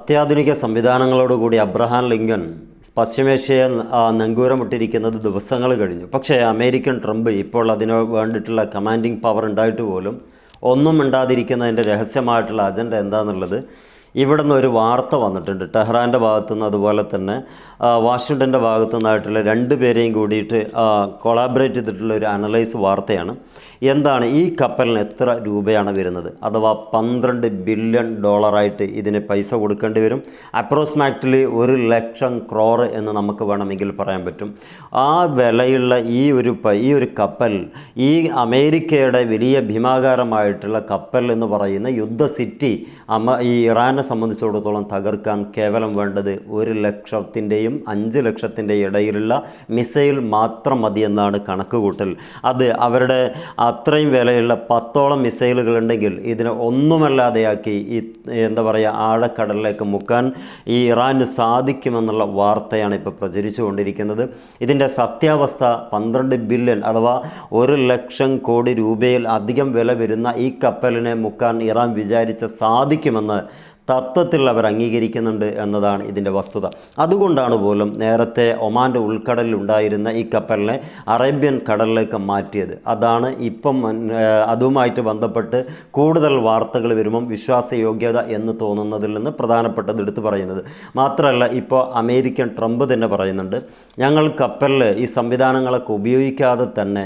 അത്യാധുനിക സംവിധാനങ്ങളോടുകൂടി Abraham Lincoln പശ്ചിമേഷ്യയെ നങ്കൂരമിട്ടിരിക്കുന്നത് ദിവസങ്ങൾ കഴിഞ്ഞു. പക്ഷേ അമേരിക്കൻ ട്രംപ് ഇപ്പോൾ അതിന് വേണ്ടിയിട്ടുള്ള കമാൻഡിങ് പവർ ഉണ്ടായിട്ട് പോലും ഒന്നും മിണ്ടാതിരിക്കുന്നതിന്റെ രഹസ്യമായിട്ടുള്ള അജണ്ട എന്താണെന്നുള്ളത് ഇവിടെ നിന്ന് ഒരു വാർത്ത വന്നിട്ടുണ്ട്. ടെഹ്റാന്റെ ഭാഗത്തു നിന്ന് അതുപോലെ തന്നെ വാഷിങ്ടന്റെ ഭാഗത്തു നിന്നായിട്ടുള്ള രണ്ട് പേരെയും കൂടിയിട്ട് കൊളാബറേറ്റ് ചെയ്തിട്ടുള്ള ഒരു അനലൈസ് വാർത്തയാണ്. എന്താണ് ഈ കപ്പലിന് എത്ര രൂപയാണ് വരുന്നത്? അഥവാ പന്ത്രണ്ട് ബില്യൺ ഡോളറായിട്ട് ഇതിന് പൈസ കൊടുക്കേണ്ടി വരും? അപ്രോക്സിമാറ്റ്ലി ഒരു ലക്ഷം ക്രോറ് എന്ന് നമുക്ക് വേണമെങ്കിൽ പറയാൻ പറ്റും. ആ വിലയുള്ള ഈ ഒരു ഈ ഒരു കപ്പൽ ഈ അമേരിക്കയുടെ വലിയ ഭീമാകാരമായിട്ടുള്ള കപ്പൽ എന്ന് പറയുന്ന യുദ്ധ സിറ്റി അമ ഈ ഇറാനെ സംബന്ധിച്ചിടത്തോളം തകർക്കാൻ കേവലം വേണ്ടത് ഒരു ലക്ഷത്തിന്റെയും അഞ്ച് ലക്ഷത്തിന്റെയും ഇടയിലുള്ള മിസൈൽ മാത്രം മതി എന്നാണ് കണക്ക് കൂട്ടൽ അത് അവരുടെ അത്രയും വിലയുള്ള പത്തോളം മിസൈലുകൾ ഉണ്ടെങ്കിൽ ഇതിനെ ഒന്നുമല്ലാതെയാക്കി ഈ എന്താ പറയുക ആഴക്കടലിലേക്ക് മുക്കാൻ ഈ ഇറാന് സാധിക്കുമെന്നുള്ള വാർത്തയാണ് ഇപ്പോൾ പ്രചരിച്ചുകൊണ്ടിരിക്കുന്നത്. ഇതിന്റെ സത്യാവസ്ഥ പന്ത്രണ്ട് ബില്യൺ അഥവാ ഒരു ലക്ഷം കോടി രൂപയിൽ അധികം വില വരുന്ന ഈ കപ്പലിനെ മുക്കാൻ ഇറാൻ വിചാരിച്ച സാധിക്കുമെന്ന് തത്വത്തിൽ അവർ അംഗീകരിക്കുന്നുണ്ട് എന്നതാണ് ഇതിന്റെ വസ്തുത. അതുകൊണ്ടാണ് പോലും നേരത്തെ ഒമാന്റെ ഉൾക്കടലിൽ ഉണ്ടായിരുന്ന ഈ കപ്പലിനെ അറേബ്യൻ കടലിലേക്ക് മാറ്റിയത്. അതാണ് ഇപ്പം അതുമായിട്ട് ബന്ധപ്പെട്ട് കൂടുതൽ വാർത്തകൾ വരുമ്പം വിശ്വാസയോഗ്യത എന്ന് തോന്നുന്നതിൽ നിന്ന് പ്രധാനപ്പെട്ടത് എടുത്തു പറയുന്നത്. മാത്രമല്ല ഇപ്പോൾ അമേരിക്കൻ ട്രംപ് തന്നെ പറയുന്നുണ്ട് ഞങ്ങൾ കപ്പലിൽ ഈ സംവിധാനങ്ങളൊക്കെ ഉപയോഗിക്കാതെ തന്നെ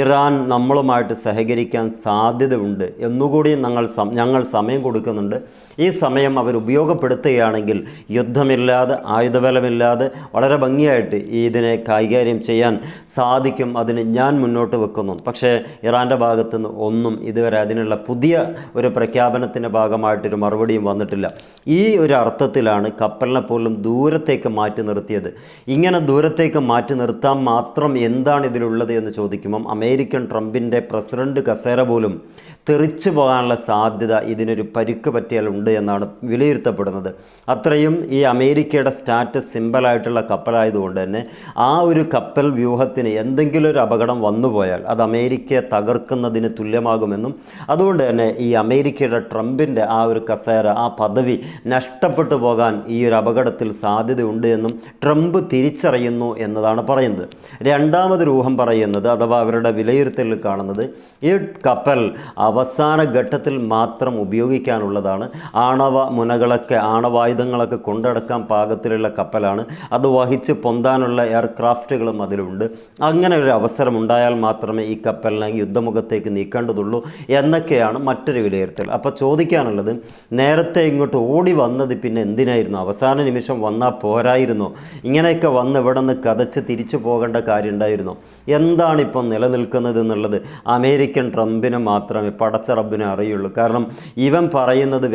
ഇറാൻ നമ്മളുമായിട്ട് സഹകരിക്കാൻ സാധ്യതയുണ്ട്. എന്നുകൂടി ഞങ്ങൾ ഞങ്ങൾ സമയം കൊടുക്കുന്നുണ്ട്. ഈ സമയം അവർ ഉപയോഗപ്പെടുത്തുകയാണെങ്കിൽ യുദ്ധമില്ലാതെ ആയുധബലമില്ലാതെ വളരെ ഭംഗിയായിട്ട് ഇതിനെ കൈകാര്യം ചെയ്യാൻ സാധിക്കും. അതിന് ഞാൻ മുന്നോട്ട് വെക്കുന്നു. പക്ഷേ ഇറാന്റെ ഭാഗത്തു നിന്ന് ഒന്നും ഇതുവരെ അതിനുള്ള പുതിയ ഒരു പ്രഖ്യാപനത്തിന്റെ ഭാഗമായിട്ടൊരു മറുപടിയും വന്നിട്ടില്ല. ഈ ഒരു അർത്ഥത്തിലാണ് കപ്പലിനെ പോലും ദൂരത്തേക്ക് മാറ്റി നിർത്തിയത്. ഇങ്ങനെ ദൂരത്തേക്ക് മാറ്റി നിർത്താൻ മാത്രം എന്താണ് ഇതിലുള്ളത് എന്ന് ചോദിക്കുമ്പം അമേരിക്കൻ ട്രംപിന്റെ പ്രസിഡന്റ് കസേര പോലും തെറിച്ചു പോകാനുള്ള സാധ്യത ഇതിനൊരു പരുക്ക് പറ്റിയാൽ ഉണ്ട് എന്നാണ് വിലയിരുത്തപ്പെടുന്നത്. അത്രയും ഈ അമേരിക്കയുടെ സ്റ്റാറ്റസ് സിമ്പലായിട്ടുള്ള കപ്പലായതുകൊണ്ട് തന്നെ ആ ഒരു കപ്പൽ വ്യൂഹത്തിന് എന്തെങ്കിലും ഒരു അപകടം വന്നുപോയാൽ അത് അമേരിക്കയെ തകർക്കുന്നതിന് തുല്യമാകുമെന്നും അതുകൊണ്ട് തന്നെ ഈ അമേരിക്കയുടെ ട്രംപിന്റെ ആ ഒരു കസേര ആ പദവി നഷ്ടപ്പെട്ടു പോകാൻ ഈ ഒരു അപകടത്തിൽ സാധ്യതയുണ്ട് എന്നും ട്രംപ് തിരിച്ചറിയുന്നു എന്നതാണ് പറയുന്നത്. രണ്ടാമത് രൂഹം പറയുന്നത് അഥവാ അവരുടെ വിലയിരുത്തലിൽ കാണുന്നത് ഈ കപ്പൽ അവസാന ഘട്ടത്തിൽ മാത്രം ഉപയോഗിക്കാനുള്ളതാണ്. ആണവ മുനകളൊക്കെ ആണവായുധങ്ങളൊക്കെ കൊണ്ടടക്കാൻ പാകത്തിലുള്ള കപ്പലാണ്. അത് വഹിച്ച് പൊന്താനുള്ള എയർക്രാഫ്റ്റുകളും അതിലുണ്ട്. അങ്ങനെ ഒരു അവസരം ഉണ്ടായാൽ മാത്രമേ ഈ കപ്പലിനെ യുദ്ധമുഖത്തേക്ക് നീക്കേണ്ടതുള്ളൂ എന്നൊക്കെയാണ് മറ്റൊരു വിലയിരുത്തൽ. അപ്പോൾ ചോദിക്കാനുള്ളത് നേരത്തെ ഇങ്ങോട്ട് ഓടി വന്നത് പിന്നെ എന്തിനായിരുന്നു? അവസാന നിമിഷം വന്നാൽ പോരായിരുന്നോ? ഇങ്ങനെയൊക്കെ വന്ന് ഇവിടെ നിന്ന് കതച്ച് തിരിച്ചു പോകേണ്ട കാര്യം ഉണ്ടായിരുന്നോ? എന്താണ് ഇപ്പം നിലനിൽക്കുന്നത് എന്നുള്ളത് അമേരിക്കൻ ട്രംപിന് മാത്രമേ പടച്ച റബ്ബിനെ അറിയുള്ളൂ. കാരണം ഇവൻ പറയുന്നത്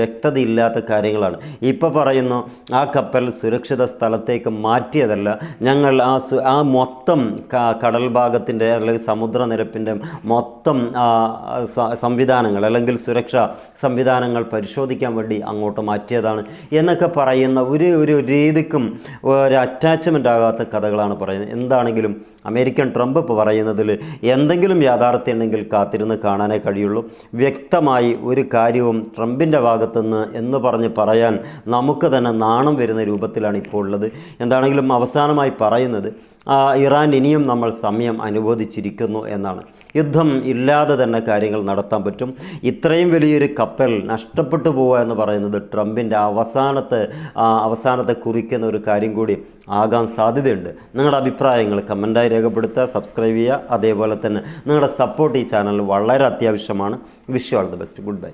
വ്യക്തതയില്ലാത്ത കാര്യങ്ങളാണ്. ഇപ്പോൾ പറയുന്നു ആ കപ്പൽ സുരക്ഷിത സ്ഥലത്തേക്ക് മാറ്റിയതല്ല. ഞങ്ങൾ ആ സു ആ മൊത്തം കടൽ ഭാഗത്തിന്റെ അല്ലെങ്കിൽ സമുദ്രനിരപ്പിന്റെ മൊത്തം സംവിധാനങ്ങൾ അല്ലെങ്കിൽ സുരക്ഷാ സംവിധാനങ്ങൾ പരിശോധിക്കാൻ വേണ്ടി അങ്ങോട്ട് മാറ്റിയതാണ് എന്നൊക്കെ പറയുന്ന ഒരു ഒരു രീതിക്കും ഒരു അറ്റാച്ച്മെന്റ് ആകാത്ത കഥകളാണ് പറയുന്നത്. എന്താണെങ്കിലും അമേരിക്കൻ ട്രംപ് ഇപ്പോൾ പറയുന്നതിൽ എന്തെങ്കിലും യാഥാർത്ഥ്യം ഉണ്ടെങ്കിൽ കാത്തിരുന്ന് കാണാനേ കഴിയുള്ളൂ. വ്യക്തമായി ഒരു കാര്യവും ട്രംപിന്റെ ഭാഗത്തുനിന്ന് എന്ന് പറഞ്ഞ് പറയാൻ നമുക്ക് തന്നെ നാണം വരുന്ന രൂപത്തിലാണ് ഇപ്പോൾ ഉള്ളത്. എന്താണെങ്കിലും അവസാനമായി പറയുന്നത് ഇറാൻ ഇനിയും നമ്മൾ സമയം അനുവദിച്ചിരിക്കുന്നു എന്നാണ്. യുദ്ധം ഇല്ലാതെ തന്നെ കാര്യങ്ങൾ നടത്താൻ പറ്റും. ഇത്രയും വലിയൊരു കപ്പൽ നഷ്ടപ്പെട്ടു പോവുക എന്ന് പറയുന്നത് ട്രംപിന്റെ അവസാനത്തെ അവസാനത്തെ കുറിക്കുന്ന ഒരു കാര്യം കൂടി ആകാൻ സാധ്യതയുണ്ട്. നിങ്ങളുടെ അഭിപ്രായങ്ങൾ കമന്റായി രേഖപ്പെടുത്തുക സബ്സ്ക്രൈബ് ചെയ്യുക. അതേപോലെ തന്നെ നിങ്ങളുടെ സപ്പോർട്ട് ഈ ചാനൽ വളരെ അത്യാവശ്യമാണ്. Wish all the best. Good bye.